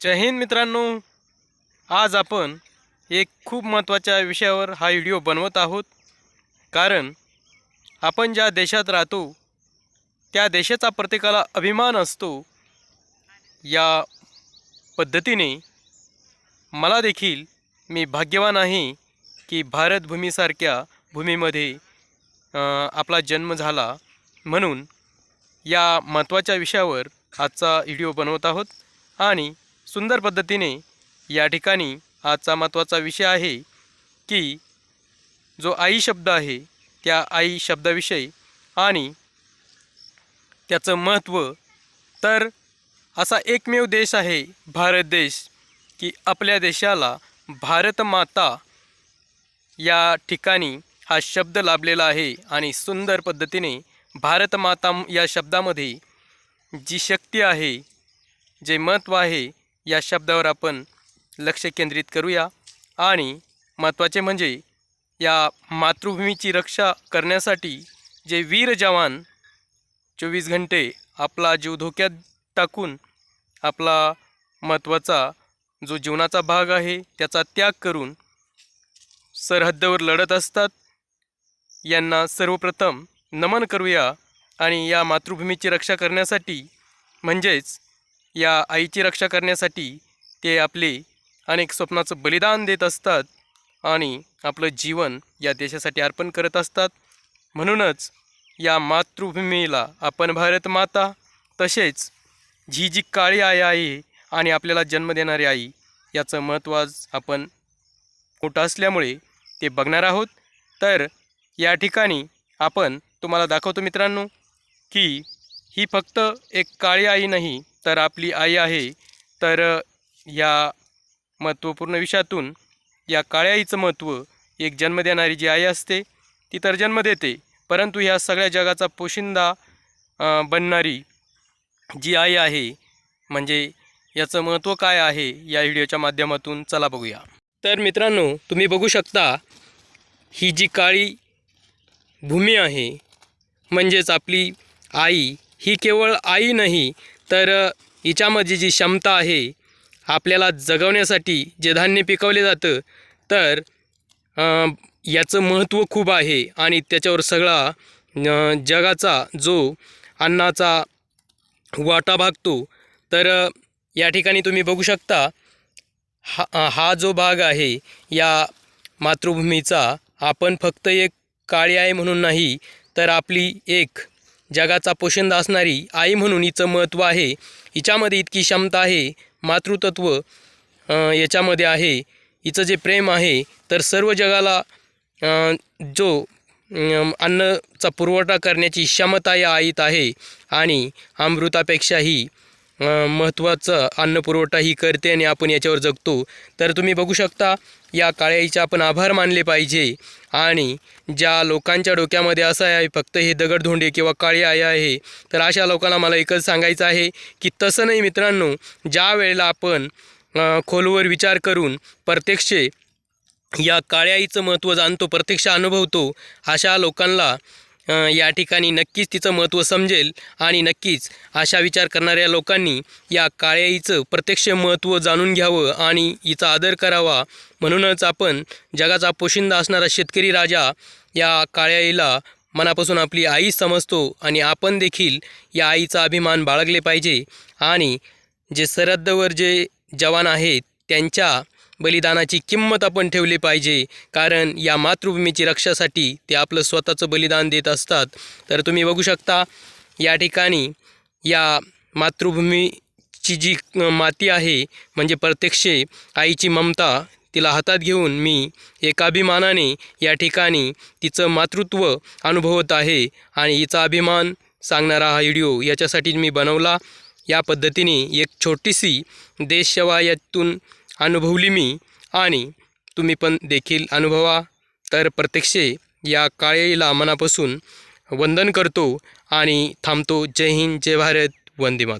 जय हिंद मित्रांनो. आज आपण एक खूप महत्त्वाच्या विषयावर हा व्हिडिओ बनवत आहोत. कारण आपण ज्या देशात राहतो त्या देशाचा प्रत्येकाला अभिमान असतो. या पद्धतीने मला देखील मी भाग्यवान आहे की भारतभूमीसारख्या भूमीमध्ये आपला जन्म झाला म्हणून या महत्त्वाच्या विषयावर आजचा व्हिडिओ बनवत आहोत. आणि सुंदर पद्धतीने या ठिकाणी आजचा महत्त्वाचा विषय आहे की जो आई शब्द आहे त्या आई शब्दाविषयी आणि त्याचं महत्त्व. तर असा एकमेव देश आहे भारत देश की आपल्या देशाला भारत माता या ठिकाणी हा शब्द लाभलेला आहे आणि सुंदर पद्धतीने भारत माता या शब्दामध्ये जी शक्ती आहे जे महत्त्व आहे या शब्दावर आपण लक्ष केंद्रित करूया. आणि महत्त्वाचे म्हणजे या मातृभूमीची रक्षा करण्यासाठी जे वीर जवान चोवीस घंटे आपला जीव धोक्यात टाकून आपला महत्त्वाचा जो जीवनाचा भाग आहे त्याचा त्याग करून सरहद्दवर लढत असतात. यांना सर्वप्रथम नमन करूया आणि या मातृभूमीची रक्षा करण्यासाठी म्हणजेच या आईची रक्षा करण्यासाठी ते आपले अनेक स्वप्नाचं बलिदान देत असतात आणि आपलं जीवन या देशासाठी अर्पण करत असतात. म्हणूनच या मातृभूमीला आपण भारत माता तसेच जी जी काळी आई आहे आणि आपल्याला जन्म देणारी आई याचं महत्त्व आज आपण मोठं असल्यामुळे ते बघणार आहोत. तर या ठिकाणी आपण तुम्हाला दाखवतो मित्रांनो की ही फक्त एक काळी आई नाही तर आपली आई आहे. तर या महत्त्वपूर्ण विषयातून या काळ्या आईचं महत्त्व एक जन्म देणारी जी आई असते ती तर जन्म देते. परंतु ह्या सगळ्या जगाचा पोशिंदा बनणारी जी आई आहे म्हणजे याचं महत्त्व काय आहे या व्हिडिओच्या माध्यमातून चला बघूया. तर मित्रांनो तुम्ही बघू शकता ही जी काळी भूमी आहे म्हणजेच आपली आई ही केवळ आई नाही तर हिच्यामध्ये जी क्षमता आहे आपल्याला जगवण्यासाठी जे धान्य पिकवले जातं तर याचं महत्त्व खूप आहे आणि त्याच्यावर सगळा जगाचा जो अन्नाचा वाटा भागतो तर या ठिकाणी तुम्ही बघू शकता हा हा जो भाग आहे या मातृभूमीचा आपण फक्त एक काळी आहे म्हणून नाही तर आपली एक जगाचा पोशिंदा असणारी आई म्हणून हिचं महत्त्व आहे. हिच्यामध्ये इतकी क्षमता आहे मातृतत्व याच्यामध्ये आहे. हिचं जे प्रेम आहे तर सर्व जगाला जो अन्नचा पुरवठा करण्याची क्षमता या आईत आहे. आणि अमृतापेक्षाही महत्त्वाचं अन्न पुरवठा ही करते आणि आपण याच्यावर जगतो. तर तुम्ही बघू शकता या काळ्याईचे आपण आभार मानले पाहिजे. आणि ज्या लोकांच्या डोक्यामध्ये असं आहे फक्त हे दगडधोंडे किंवा काळी आई आहे तर अशा लोकांना मला एकच सांगायचं आहे की तसं नाही मित्रांनो ज्या वेळेला आपण खोलवर विचार करून प्रत्यक्ष या काळ्याईचं महत्त्व जाणतो प्रत्यक्ष अनुभवतो अशा लोकांना या ठिकाणी नक्कीच तिचं महत्त्व समजेल आणि नक्कीच अशा विचार करणाऱ्या लोकांनी या काळ्या आईचं प्रत्यक्ष महत्त्व जाणून घ्यावं आणि हिचा आदर करावा. म्हणूनच आपण जगाचा पोशिंदा असणारा शेतकरी राजा या काळ्या आईला मनापासून आपली आई समजतो आणि आपण देखील या आईचा अभिमान बाळगले पाहिजे. आणि जे सरहद्दवर जे जवान आहेत त्यांच्या बलिदानाची किंमत आपण ठेवली पाहिजे. कारण या मातृभूमीची रक्षासाठी ते आपलं स्वतःचं बलिदान देत असतात. तर तुम्ही बघू शकता या ठिकाणी या मातृभूमीची जी माती आहे म्हणजे प्रत्यक्ष आईची ममता तिला हातात घेऊन मी एका अभिमानाने या ठिकाणी तिचं मातृत्व अनुभवत आहे. आणि हिचा अभिमान सांगणारा हा व्हिडिओ याच्यासाठी मी बनवला. या पद्धतीने एक छोटीशी देशसेवा यातून अनुभवली मी आणि तुम्ही पण देखील अनुभवा. तर प्रत्यक्ष या काळेला मनापासून वंदन करतो आणि थांबतो. जय हिंद जय भारत वंदे मात